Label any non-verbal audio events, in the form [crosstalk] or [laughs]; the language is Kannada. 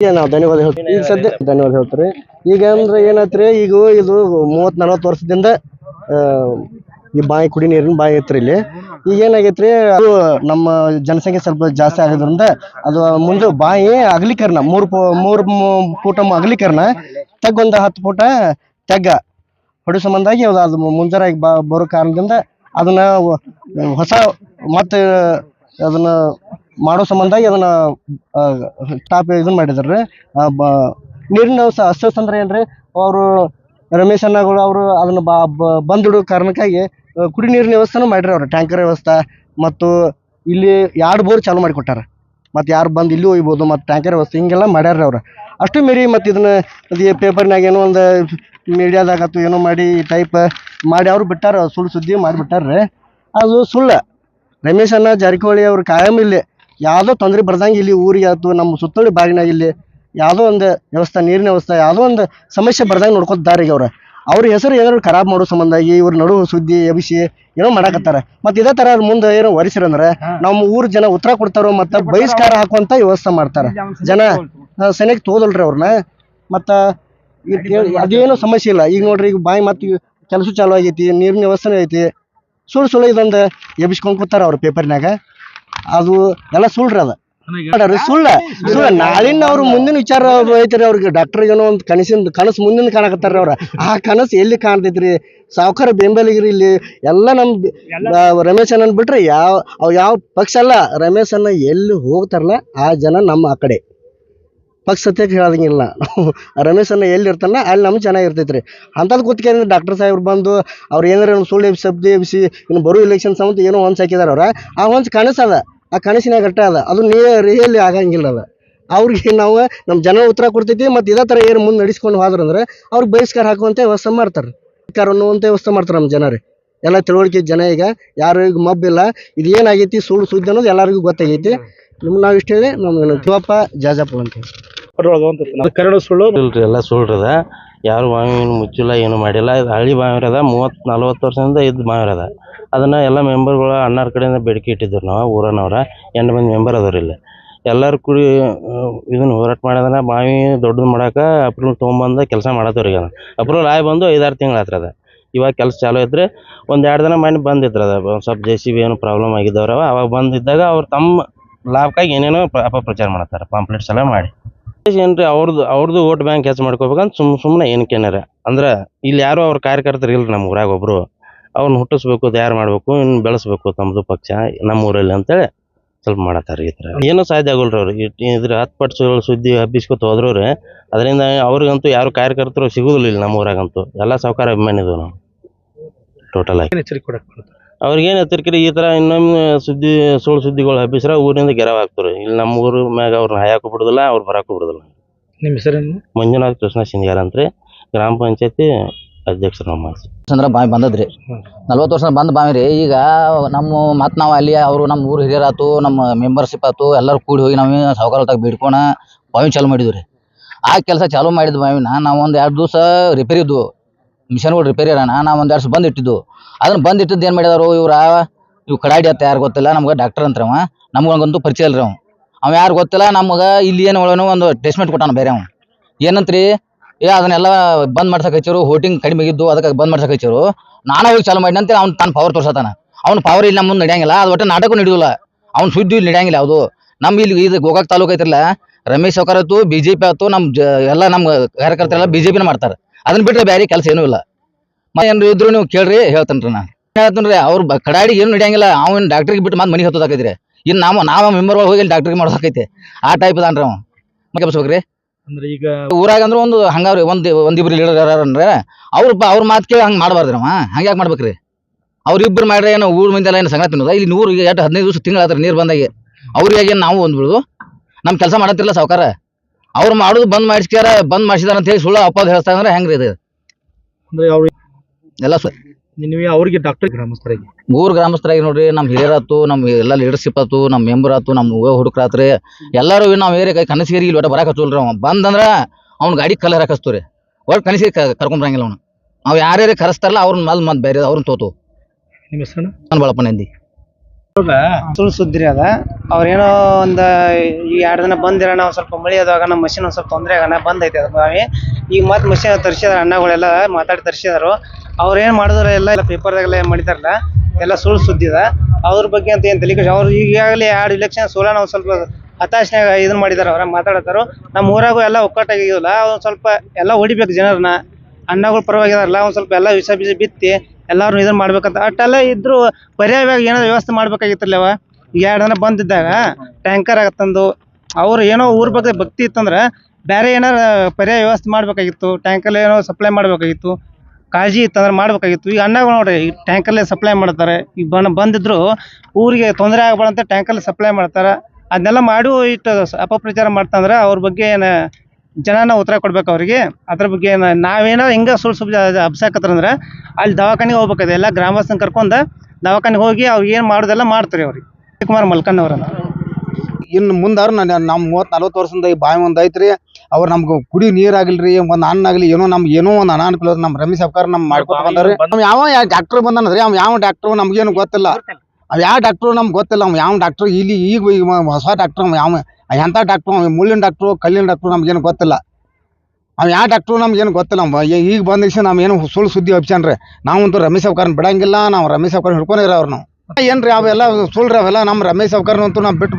ನಾವು ಧನ್ಯವಾದ ಹೇಳ್ತೀವಿ. ಈಗ ಸದ್ಯ ಧನ್ಯವಾದ. ಹೇಳ್ತಾರೆ. ಈಗ ಅಂದ್ರೆ ಏನಾಯ್ತ್ರಿ? ಈಗ ಇದು ಮೂವತ್ ನಲವತ್ತು ವರ್ಷದಿಂದ ಈ ಬಾಯಿ ಕುಡಿ ನೀರಿನ ಬಾಯಿ ಐತ್ರಿ ಇಲ್ಲಿ. ಈಗ ಏನಾಗೈತ್ರಿ? ಅದು ನಮ್ಮ ಜನಸಂಖ್ಯೆ ಸ್ವಲ್ಪ ಜಾಸ್ತಿ ಆಗೋದ್ರಿಂದ ಅದು ಮುಂದೆ ಬಾಯಿ ಅಗಲೀಕರಣ ಮೂರು ಮೂರು ಫೂಟ ಅಗಲೀಕರಣ ತಗ್ಗ ಒಂದು ಹತ್ತು ಫೂಟ ತೆಗ್ಗ. ಹೊಡೆ ಸಂಬಂಧಾಗಿ ಅದು ಅದು ಮುಂಜಾರಾಗಿ ಬರೋ ಕಾರಣದಿಂದ ಅದನ್ನ ಹೊಸ ಮತ್ತೆ ಅದನ್ನ ಮಾಡೋ ಸಂಬಂಧಾಗಿ ಅದನ್ನ ಟಾಪ್ ಇದನ್ನ ಮಾಡಿದಾರೆ ನೀರಿನ ಅಸ್ವಸ್ಥ ಅಂದ್ರೆ ಏನ್ರಿ, ಅವರು ರಮೇಶ್ ಅಣ್ಣಗಳು ಅವರು ಅದನ್ನ ಬಂದಿಡೋ ಕಾರಣಕ್ಕಾಗಿ ಕುಡಿ ನೀರಿನ ವ್ಯವಸ್ಥೆನೂ ಮಾಡ್ರಿ ಅವ್ರು. ಟ್ಯಾಂಕರ್ ವ್ಯವಸ್ಥೆ ಮತ್ತು ಇಲ್ಲಿ ಎರಡು ಬೋರ್ ಚಾಲು ಮಾಡಿಕೊಟ್ಟಾರ. ಮತ್ತು ಯಾರು ಬಂದು ಇಲ್ಲಿ ಒಯ್ಬೋದು, ಮತ್ತು ಟ್ಯಾಂಕರ್ ವ್ಯವಸ್ಥೆ ಹಿಂಗೆಲ್ಲ ಮಾಡ್ಯಾರ ಅವ್ರು. ಅಷ್ಟು ಮೀರಿ ಮತ್ತು ಇದನ್ನ ಅದು ಪೇಪರ್ನಾಗ ಏನೋ ಒಂದು ಮೀಡಿಯಾದಾಗತ್ತು ಏನೋ ಮಾಡಿ ಟೈಪ್ ಮಾಡಿ ಅವ್ರು ಬಿಟ್ಟಾರ, ಸುಳ್ಳು ಸುದ್ದಿ ಮಾಡಿಬಿಟ್ಟಾರ್ರಿ ಅದು ಸುಳ್ಳು. ರಮೇಶ್ ಅಣ್ಣ ಜಾರಕಿಹೊಳಿ ಅವ್ರು ಕಾಯಂ ಇಲ್ಲಿ ಯಾವುದೋ ತೊಂದರೆ ಬರ್ದಂಗೆ ಇಲ್ಲಿ ಊರಿಗೆ ಆಯ್ತು ನಮ್ಮ ಸುತ್ತೋಳಿ ಬಾಗಿನಾಗ ಇಲ್ಲಿ ಯಾವುದೋ ಒಂದು ವ್ಯವಸ್ಥೆ ನೀರಿನ ವ್ಯವಸ್ಥೆ ಯಾವುದೋ ಒಂದು ಸಮಸ್ಯೆ ಬರ್ದಂಗೆ ನೋಡ್ಕೊತಾರೆ ಈಗ ಅವ್ರು. ಅವ್ರ ಹೆಸರು ಏನಾದ್ರು ಖರಾಬ್ ಮಾಡೋ ಸಂಬಂಧಾಗಿ ಇವ್ರ ನಡು ಸುದ್ದಿ ಎಬಿಸಿ ಏನೋ ಮಾಡಾಕತ್ತಾರ. ಮತ್ತೆ ಇದೇ ತರ ಮುಂದೆ ಏನೋ ವರಿಸಿರಂದ್ರೆ ನಮ್ಮ ಊರ್ ಜನ ಉತ್ತರ ಕೊಡ್ತಾರೋ ಮತ್ತೆ ಬಹಿಷ್ಕಾರ ಹಾಕುವಂತ ವ್ಯವಸ್ಥೆ ಮಾಡ್ತಾರ. ಜನ ಸೆನೆಗೆ ತೋದಲ್ರಿ ಅವ್ರನ್ನ ಮತ್ತ ಅದೇನು ಸಮಸ್ಯೆ ಇಲ್ಲ. ಈಗ ನೋಡ್ರಿ ಈಗ ಬಾಯಿ ಮತ್ತೆ ಕೆಲಸ ಚಾಲು ಆಗೈತಿ ನೀರಿನ ವ್ಯವಸ್ಥೆನೂ ಐತಿ. ಸುಳ್ಳು ಸುಳ್ಳು ಇದೊಂದು ಎಬ್ಬಿಸ್ಕೊಂಡ್ ಕೂತಾರ ಅವ್ರ ಪೇಪರ್ನಾಗ ಅದು ಎಲ್ಲ ಸುಳ್ಳ್ರಿ ಅದ. ಸುಳ್ಳ. ಸುಳ್ಳ? ನಾಳಿನ ಅವ್ರ ಮುಂದಿನ ವಿಚಾರ ಐತ್ರಿ ಅವ್ರಿಗೆ. ಡಾಕ್ಟರ್ ಏನೋ ಒಂದು ಕನಸಿನ ಕನಸು ಮುಂದಿನ ಕಾಣಕತ್ತಾರ ಅವ್ರ. ಆ ಕನಸು ಎಲ್ಲಿ ಕಾಣ್ತೈತ್ರಿ? ಸಾವುಕಾರ ಬೆಂಬಲಿಗರಿ ಇಲ್ಲಿ ಎಲ್ಲ ನಮ್ ಬಿ- ಆ, ರಮೇಶ್ ಅಣ್ಣನ್ ಬಿಟ್ರೆ ಯಾವ ಅವ್ ಯಾವ ಪಕ್ಷ ಅಲ್ಲ ರಮೇಶ್ ಅಣ್ಣ ಎಲ್ಲಿ ಹೋಗ್ತಾರಲ್ಲ ಆ ಜನ ನಮ್ಮ ಆ ಕಡೆ. ಪಕ್ಷ ಸತ್ಯಕ್ಕೆ ಹೇಳೋದಂಗಿಲ್ಲ. [laughs] ರಮೇಶ್ ಅಣ್ಣ ಎಲ್ಲಿ ಇರ್ತಾನ ಅಲ್ಲಿ ನಮ್ಗೆ ಚೆನ್ನಾಗಿ ಇರ್ತೈತ್ರಿ. ಅಂಥದ್ದು ಕೂತ್ಕೊಂಡು ಡಾಕ್ಟರ್ ಸಾಹೇಬ್ರು ಬಂದು ಅವ್ರು ಏನಾರ ಸುಳ್ಳು ಎಬ್ಸಿ ಶಬ್ದ ಎಬ್ಸಿ ಇನ್ನು ಬರೋ ಇಲೆಕ್ಷನ್ ಸಂಬಂಧ ಏನೋ ಹೊಂಚ್ ಹಾಕಿದಾರ ಅವ್ರ. ಆ ಹೊಂಚ್ ಕನಸದ ಆ ಕನಸಿನಾಗ ಅಟ್ಟ ಅದ. ಅದು ನೀ ರಿಯಲ್ಲಿ ಆಗಂಗಿಲ್ಲ ಅದ. ಅವ್ರಿಗೆ ನಾವು ನಮ್ಮ ಜನ ಉತ್ತರ ಕೊಡ್ತೈತಿ ಮತ್ತು ಇದೇ ಥರ ಏನು ಮುಂದೆ ನಡೆಸ್ಕೊಂಡು ಹೋದ್ರಂದ್ರೆ ಅವ್ರಿಗೆ ಬಹಿಷ್ಕಾರ ಹಾಕುವಂಥ ವ್ಯವಸ್ಥೆ ಮಾಡ್ತಾರೆ ಬಹಿಷ್ಕಾರ ಅನ್ನುವಂಥ ವ್ಯವಸ್ಥೆ ಮಾಡ್ತಾರೆ ನಮ್ಮ ಜನರು. ಎಲ್ಲ ತಿಳುವಳಿಕೆ ಜನ ಈಗ ಯಾರು ಈಗ ಮಬ್ಬಿಲ್ಲ ಇದು ಏನಾಗೈತಿ ಸುಳ್ಳು ಸುದ್ದಿ ಅನ್ನೋದು ಎಲ್ಲರಿಗೂ ಗೊತ್ತಾಗೈತಿ. ನಿಮ್ಗೆ ನಾವು ಇಷ್ಟ ಹೇಳಿ ನಮ್ಗೆ ಶಿವಪ್ಪ ಜಾಜಪ್ಪ ಅಂತ ಕರಡು ಸುಳ್ಳು. ಇಲ್ರಿ ಎಲ್ಲ ಸುಳ್ರದ. ಯಾರು ಬಾವಿ ಏನು ಮುಚ್ಚಿಲ್ಲ ಏನು ಮಾಡಿಲ್ಲ. ಇದು ಹಳ್ಳಿ ಬಾವಿರದ ಮೂವತ್ತು ನಲ್ವತ್ತು ವರ್ಷದಿಂದ ಇದು ಬಾವಿ ಅದ ಅದನ್ನ ಎಲ್ಲ ಮೆಂಬರ್ಗಳು ಅಣ್ಣಾರ ಕಡೆಯಿಂದ ಬೇಡಿಕೆ ಇಟ್ಟಿದ್ರು ನಾವು, ಊರನವ್ರ. ಎಂಟು ಮಂದಿ ಮೆಂಬರ್ ಅದಾರ ಇಲ್ಲಿ. ಎಲ್ಲರೂ ಕೂಡಿ ಇದನ್ನ ಹೋರಾಟ ಮಾಡಿದ್ರೆ ಬಾವಿ ದೊಡ್ಡದು ಮಾಡೋಕೆ ಅಪ್ರೂವಲ್ ತೊಗೊಂಬಂದು ಕೆಲಸ ಮಾಡತ್ತವ್ರಿ ಈಗ ಅಪ್ರೂವಲ್ ಆಗಿ ಬಂದು ಐದಾರು ತಿಂಗಳು ಆತ್ರಿ ಅದ. ಇವಾಗ ಕೆಲಸ ಚಾಲೂ ಇದ್ರೆ ಒಂದು ಎರಡು ದಿನ ಮನೆ ಬಂದಿದ್ರು ಅದ. ಸ್ವಲ್ಪ ಜೆ ಸಿ ಬಿ ಏನೋ ಪ್ರಾಬ್ಲಮ್ ಆಗಿದ್ದವ್ರವ ಅವಾಗ ಬಂದಿದ್ದಾಗ ಅವ್ರು ತಮ್ಮ ಲಾಭಕ್ಕಾಗಿ ಏನೇನೋ ಪ್ರ- ಅಪಪ್ರಚಾರ ಮಾಡ್ತಾರೆ ಪಾಂಪ್ಲೆಟ್ಸ್ ಎಲ್ಲ ಮಾಡಿ. ಏನ್ರಿ ಅವ್ರದ್ದು ಅವ್ರದ್ದು ವೋಟ್ ಬ್ಯಾಂಕ್ ಹೆಚ್ಚು ಮಾಡ್ಕೋಬೇಕಂತ ಸುಮ್ ಸುಮ್ಮನೆ ಏನಕ್ಕೇನಾರ ಅಂದ್ರೆ ಇಲ್ಲಿ ಯಾರು ಅವ್ರ ಕಾರ್ಯಕರ್ತರು ಇಲ್ರಿ ನಮ್ಮ ಊರಾಗ ಒಬ್ರು. ಅವ್ರನ್ನ ಹುಟ್ಟಿಸ್ಬೇಕು ತಯಾರು ಮಾಡಬೇಕು ಇನ್ನು ಬೆಳೆಸ್ಬೇಕು ತಮ್ಮದು ಪಕ್ಷ ನಮ್ಮ ಊರಲ್ಲಿ ಅಂತೇಳಿ ಸ್ವಲ್ಪ ಮಾಡತ್ತಾರ ಈ ಥರ. ಏನೂ ಸಾಧ್ಯ ಆಗಲ್ರಿ ಅವ್ರು. ಇದ್ರ ಹತ್ತು ಪಟ್ಟು ಸುಳ್ಳು ಸುದ್ದಿ ಹಬ್ಬಿಸ್ಕೊತ ಹೋದ್ರವ್ರೆ ಅದರಿಂದ ಅವ್ರಿಗಂತೂ ಯಾರು ಕಾರ್ಯಕರ್ತರು ಸಿಗುದಿಲ್ಲ ಇಲ್ಲಿ ನಮ್ಮ ಊರಾಗಂತೂ ಎಲ್ಲ ಸಾವುಕಾರ ಅಭಿಮಾನಿದ್ವು ನಾವು ಟೋಟಲ್ ಆಗಿ? ಅವ್ರಿಗೇನು ಎತ್ತರಿಕೆ ಈ ಥರ ಇನ್ನೊಮ್ಮೆ ಸುದ್ದಿ ಸುಳ್ಳು ಸುದ್ದಿಗಳು ಹಬ್ಬಿಸ್ರೆ ಊರಿಂದ ಗೆರವ್ ಹಾಕ್ತಾರೆ ಇಲ್ಲಿ ನಮ್ಮ ಊರ ಮ್ಯಾಗ ಅವ್ರನ್ನ ಹಾಯಕ್ಕೂ ಬಿಡೋದಿಲ್ಲ ಅವ್ರು ಬರಾಕು ಬಿಡೋದಿಲ್ಲ. ನಿಮ್ಮ ಹೆಸರೇನು? ಮಂಜುನಾಥ್ ಕೃಷ್ಣ ಸಿಂಗಾರ ಅಂತ್ರಿ. ಗ್ರಾಮ ಪಂಚಾಯತಿ ಅಧ್ಯಕ್ಷರು ನಮ್ಮ ಚಂದ್ರ ಬಾವಿ ಬಂದದ್ರಿ. ನಲ್ವತ್ತು ವರ್ಷ ಬಂದ್ ಬಾವಿ ರೀ. ಈಗ ನಮ್ಮ ಮತ್ ನಾವು ಅಲ್ಲಿ ಅವರು ನಮ್ಮ ಊರು ಹಿರಿಯರಾತು ನಮ್ಮ ಮೆಂಬರ್ಶಿಪ್ ಆತು ಎಲ್ಲರೂ ಕೂಡಿ ಹೋಗಿ ನಾವು ಸಾವುಕಾರ ಹೊತ್ತಾಗ ಬಿಡ್ಕೊಣ ಬಾವಿ ಚಾಲು ಮಾಡಿದ್ವಿ ರೀ. ಆ ಕೆಲಸ ಚಾಲು ಮಾಡಿದ ಬಾವಿನ ನಾವು ಒಂದ್ ಎರಡು ದಿವಸ ರಿಪೇರಿ ಇದ್ವು. ಮಿಷನ್ಗಳು ರಿಪೇರಿ ಇರೋಣ ನಾವು ಒಂದು ಎರಡು ಬಂದ್ ಇಟ್ಟಿದ್ದು ಅದನ್ನ ಬಂದ್ ಇಟ್ಟಿದ್ದು ಏನ್ ಮಾಡಿದಾರು ಇವ್ರ ಇವ್ ಕಡಾಡಿ ಆತ ಯಾರು ಗೊತ್ತಿಲ್ಲ ನಮ್ಗೆ ಡಾಕ್ಟರ್ ಅಂತಾರವ ನಮ್ಗಂತೂ ಪರಿಚಯ ಇಲ್ರಿ ಅವ. ಅವ ಯಾರು ಗೊತ್ತಿಲ್ಲ ನಮ್ಗೆ ಇಲ್ಲಿ ಏನು ಒಳನು ಒಂದು ಟೆಸ್ಟ್ಮೆಂಟ್ ಕೊಟ್ಟಾನ ಬೇರೆ ಅವ. ಏನಂತ್ರಿ? ಏ, ಅದನ್ನೆಲ್ಲ ಬಂದ್ ಮಾಡ್ಸಕ್ ಹೋಟಿಂಗ್ ಕಡಿಮೆ ಆಗಿದ್ದು ಅದಕ್ಕೆ ಬಂದ್ ಮಾಡ್ಸಕ್ ಹಚ್ಚಿರು. ನಾನು ಹೋಗಿ ಚಾಲು ಮಾಡಿ ಅಂತ ಅವ್ನು ತನ್ನ ಪವರ್ ತೋರ್ಸತಾನ ಅವ್ನ ಪವರ್ ಇಲ್ಲಿ ನಮ್ಮ ಮುಂದೆ ನಡೆಯಂಗಿಲ್ಲ, ಅದು ಒಟ್ಟು ನಾಟಕ ನಡೆಯೋಲ್ಲ ಅವ್ನ ಸುದ್ದಿ ಇಲ್ಲಿ ನಡೆಯಂಗಿಲ್ಲ ಅದು ನಮ್ಮ ಇಲ್ಲಿ ಇದು ಗೋಕಾಕ್ ತಾಲೂಕು ಐತಿಲ್ಲ ರಮೇಶ್ ಸೌಕರ್ ಆಯ್ತು ಬಿ ಜೆ ಪಿ ಆಯ್ತು ನಮ್ಮ ಎಲ್ಲ ನಮ್ಮ ಕಾರ್ಯಕರ್ತರೆಲ್ಲ ಬಿ ಜೆ ಪಿನ ಮಾಡ್ತಾರೆ. ಅದನ್ನ ಬಿಟ್ರೆ ಬೇರೆ ಕೆಲಸ ಏನೂ ಇಲ್ಲ. ಏನ್ರಿ ಇದ್ರು ನೀವು ಕೇಳ್ರಿ ಹೇಳ್ತೇನ್ರಿ ನಾ ಹೇಳ್ತೇನೆ ರೀ, ಅವ್ರ ಏನು ನಡೆಯಂಗಿಲ್ಲ, ಅವ್ನ ಡಾಕ್ಟ್ರಿಗೆ ಬಿಟ್ಟು ಮತ್ತೆ ಮನೆಗೆ ಹತ್ತೋದಾಕೈತ್ರಿ ಇನ್ನು ನಾವು ನಾವು ಮೆಂಬರ್ ಹೋಗಿ ಡಾಕ್ಟ್ರಿಗೆ ಮಾಡೋದಾಕೈತಿ ಆ ಟೈಪ್ ಅದಾನ್ರಿ ಅವ ಮತ್ತೆ ಅಂದ್ರೆ ಈಗ ಊರಾಗ ಅಂದ್ರೆ ಒಂದು ಹಂಗಾವ್ರಿ ಒಂದ್ ಒಂದಿಬ್ರು ಲೀಡರ್ ಅಂದ್ರೆ ಅವ್ರ ಅವ್ರ ಮಾತು ಕೇಳಿ ಹಂಗ ಮಾಡಬಾರ್ದ್ರಿ ಅವ. ಹಂಗೆ ಯಾಕೆ ಮಾಡ್ಬೇಕ್ರಿ? ಅವ್ರಿಬ್ರು ಮಾಡ್ರೆ ಏನೋ ಊರ್ ಮಂದಿ ಎಲ್ಲ ಏನು ಸಂಗತಿ ತಿನ್ನೋದ? ಇಲ್ಲಿ ನೂರು ಎಷ್ಟು ಹದಿನೈದು ದಿವಸ ತಿಂಗಳ ಆತ್ರಿ ನೀರು ಬಂದಾಗೆ. ಅವ್ರಿಗೆ ಏನು ನಾವು ಒಂದ್ಬಿಡುದು ನಮ್ ನಮ್ಮ ಕೆಲಸ ಮಾಡತ್ತಿರಲ್ಲ ಸಾವುಕಾರ. ಅವ್ರು ಮಾಡೋದು ಬಂದ್ ಮಾಡಿಸ್ಕ್ಯಾರ ಬಂದ್ ಮಾಡಿಸಿದಾರ ಅಂತ ಹೇಳಿ ಸುಳ್ಳು ಅಪ್ಪ ಹೇಳ್ತಾ ಅಂದ್ರೆ ಹೆಂಗ್ರಿ ಇದು? ಅಂದ್ರೆ ಅವ್ರು ಎಲ್ಲ ಸರ್. ನೀವು ಅವ್ರಿಗೆ ಡಾಕ್ಟರ್ ಗ್ರಾಮಸ್ಥರಿಗೆ? ಮೂರು ಗ್ರಾಮಸ್ಥರಾಗಿ ನೋಡ್ರಿ ನಮ್ಮ ಹಿರಿಯರಾತು ನಮ್ಮ ಎಲ್ಲ ಲೀಡರ್ಶಿಪ್ ಆತು ನಮ್ಮ ಮೆಂಬರ್ ಆತು ನಮ್ಮ ಹುಡುಕ್ರಾತ್ರಿ. ಎಲ್ಲರೂ ನಾವು ಏರಿಯ ಕನಸಿಗೇರಿ ಇಲ್ಲಿ ಒಟ್ಟ ಬರಾಕ್ ಹಚ್ಚಲ್ರಿ ಅವ. ಬಂದಂದ್ರೆ ಅವ್ನ ಗಾಡಿ ಕಲರ್ ರೀ ಒಟ್ಟು ಕನಸಿಗೆ ಕರ್ಕೊಂಬರಂಗಿಲ್ಲ ಅವ್ನು. ನಾವು ಯಾರ್ಯಾರು ಕರೆಸ್ತಾರಲ್ಲ ಅವ್ರನ್ನ ಮಲ್ ಮತ್ತೆ ಬೇರೆ ಅವ್ರನ್ನ ತೋತು. ನಿಮ್ಮ ಹೆಸರು ನಾನು ಬಳಪ್ಪ ಎಂದಿ ಸುಳ್ಳು ಸುದ್ದಿ ಅದ. ಅವ್ರೇನೋ ಒಂದ ಈ ಎರಡ್ ದಿನ ಬಂದಿರ, ನಾವು ಸ್ವಲ್ಪ ಮಳಿ ಆದಾಗ ನಮ್ಮ ಮಷಿನ್ ಒಂದ್ ಸ್ವಲ್ಪ ತೊಂದ್ರೆ ಆಗಣ, ಬಂದ್ ಐತಿ ಅದ್ ಬಾವಿ ಈಗ ಮತ್ ಮಷಿನ್ ತರ್ಸಿದಾರ, ಅಣ್ಣಗಳೆಲ್ಲ ಮಾತಾಡಿ ತರಿಸಿದಾರು. ಅವ್ರ ಏನ್ ಮಾಡಿದ್ರು, ಎಲ್ಲ ಪೇಪರ್ದಾಗೆಲ್ಲ ಏನ್ ಮಾಡಿದಾರಲ್ಲ, ಎಲ್ಲ ಸುಳ್ಳು ಸುದ್ದಿ ಅದ. ಅವ್ರ ಬಗ್ಗೆ ಅಂತ ಏನ್ ತಲೆ ಅವ್ರು ಈಗಾಗಲೇ ಎರಡು ಇಲೆಕ್ಷನ್ ಸೋಲ ನಾವು ಸ್ವಲ್ಪ ಹತಾಶನಾಗ ಇದನ್ನ ಮಾಡಿದಾರ, ಅವ್ರ ಮಾತಾಡತಾರು ನಮ್ಮ ಊರಾಗೂ ಎಲ್ಲ ಒಕ್ಕಟ್ಟಾಗಿಲ್ಲ ಅವ್ರು ಸ್ವಲ್ಪ ಎಲ್ಲ ಹೊಡಿಬೇಕು ಜನರನ್ನ. ಅಣ್ಣಗಳು ಪರವಾಗಿದಾರಲ್ಲ ಒಂದ್ ಸ್ವಲ್ಪ ಎಲ್ಲ ವಿಷ ಬೀಜ ಬಿತ್ತಿ ಎಲ್ಲಾರು ಇದನ್ನ ಮಾಡ್ಬೇಕಂತ. ಅಟ್ಟೆಲ್ಲ ಇದ್ರು ಪರ್ಯಾಯವಾಗಿ ಏನಾದ್ರು ವ್ಯವಸ್ಥೆ ಮಾಡ್ಬೇಕಾಗಿತ್ತಲ್ಲ ಅವ ಎರಡು ದಿನ ಬಂದಿದ್ದಾಗ ಟ್ಯಾಂಕರ್ ಆಗತ್ತಂದು ಅವ್ರು ಏನೋ ಊರ್ ಬಗ್ಗೆ ಭಕ್ತಿ ಇತ್ತಂದ್ರೆ ಬೇರೆ ಏನಾರ ಪರ್ಯಾಯ ವ್ಯವಸ್ಥೆ ಮಾಡ್ಬೇಕಾಗಿತ್ತು. ಟ್ಯಾಂಕಲ್ಲಿ ಏನೋ ಸಪ್ಲೈ ಮಾಡ್ಬೇಕಾಗಿತ್ತು. ಕಾಳಜಿ ಇತ್ತಂದ್ರೆ ಮಾಡ್ಬೇಕಾಗಿತ್ತು. ಈಗ ಅಣ್ಣಗಳು ನೋಡ್ರಿ, ಈ ಟ್ಯಾಂಕಲ್ಲೇ ಸಪ್ಲೈ ಮಾಡ್ತಾರೆ. ಈಗ ಬಣ್ಣ ಬಂದಿದ್ರು ಊರಿಗೆ ತೊಂದರೆ ಆಗಬಾರ್ದಂತ ಟ್ಯಾಂಕಲ್ಲಿ ಸಪ್ಲೈ ಮಾಡ್ತಾರೆ. ಅದನ್ನೆಲ್ಲ ಮಾಡು ಇಟ್ಟು ಅಪಪ್ರಚಾರ ಮಾಡ್ತಂದ್ರೆ ಅವ್ರ ಬಗ್ಗೆ ಏನು ಜನನ ಉತ್ತರ ಕೊಡ್ಬೇಕು ಅವ್ರಿಗೆ. ಅದ್ರ ಬಗ್ಗೆ ನಾವೇನೋ ಹಿಂಗೆ ಸುಳ್ಳು ಸುಳ್ಳು ಹಬ್ಸಾಕತ್ತಂದ್ರೆ ಅಲ್ಲಿ ದವಾಖಾನೆಗೆ ಹೋಗ್ಬೇಕದೆ ಎಲ್ಲ ಗ್ರಾಮಸ್ಥನ ಕರ್ಕೊಂಡು ದವಾಖಾನೆಗೆ ಹೋಗಿ ಅವ್ರು ಏನು ಮಾಡೋದೆಲ್ಲ ಮಾಡ್ತಾರೆ ಅವ್ರಿಗೆ ಕುಮಾರ್ ಮಲ್ಕನ್ ಅವ್ರನ್ನ. ಇನ್ನು ಮುಂದಾರು ನಾನು ನಮ್ಮ ಮೂವತ್ತು ನಲ್ವತ್ತು ವರ್ಷದಿಂದ ಈ ಬಾಯಿ ಒಂದು ಐತ್ರಿ. ಅವ್ರು ನಮ್ಗೆ ಕುಡಿ ನೀರ್ ಆಗಿಲ್ರಿ ಒಂದು ಅನ್ನ ಆಗಲಿ ಏನೋ ನಮ್ಗೆ ಏನೋ ಒಂದು ಅನಾನುಕೂಲ ನಮ್ಮ ರಮೇಶ್ ಸರ್ಕಾರ ನಮ್ಮ ಮಾಡ್ಕೊತ ಬಂದಾರೆ ಯಾವ ಡಾಕ್ಟರ್ ಬಂದಾನಂದ್ರಿ? ಅವ್ ಯಾವ ಡಾಕ್ಟರ್ ನಮ್ಗೇನು ಗೊತ್ತಿಲ್ಲ. ಅವ್ ಯಾವ ಡಾಕ್ಟ್ರು ನಮ್ಗೆ ಗೊತ್ತಿಲ್ಲ ಯಾವ ಡಾಕ್ಟ್ರು ಇಲ್ಲಿ ಈಗ ಹೊಸ ಡಾಕ್ಟ್ರು ಅವ ಯಾವ ಎಂಥ ಡಾಕ್ಟ್ರು ಅವ ಮುಳ್ಳಿನ ಡಾಕ್ಟ್ರು ಕಲ್ಲಿನ ಡಾಕ್ಟ್ರು ನಮ್ಗೇನು ಗೊತ್ತಿಲ್ಲ. ಅವ ಯಾವ ಡಾಕ್ಟ್ರು ನಮ್ಗೇನು ಗೊತ್ತಿಲ್ಲ, ಅವ ಈಗ ಬಂದಿಸಿ ನಾವು ಏನು ಸುಳ್ಳು ಸುದ್ದಿ ಹಬ್ಸ್ಯಾನ್ರಿ ನಾವಂತೂ ರಮೇಶ್ ಸಾವ್ಕಾರನ್ ಬಿಡಂಗಿಲ್ಲ, ನಾವು ರಮೇಶ್ ಅವ್ಕಾರನ್ ಹಿಡ್ಕೊಂಡಿರೋ ಅವ್ರು ನಾವು. ಏನ್ರಿ ಅವೆಲ್ಲ ಸುಳ್ಳ್ರಿ ಅವೆಲ್ಲ ನಮ್ಮ ರಮೇಶ್ ಸಾವ್ಕಾರನಂತೂ ನಾವು ಬಿಟ್ಟು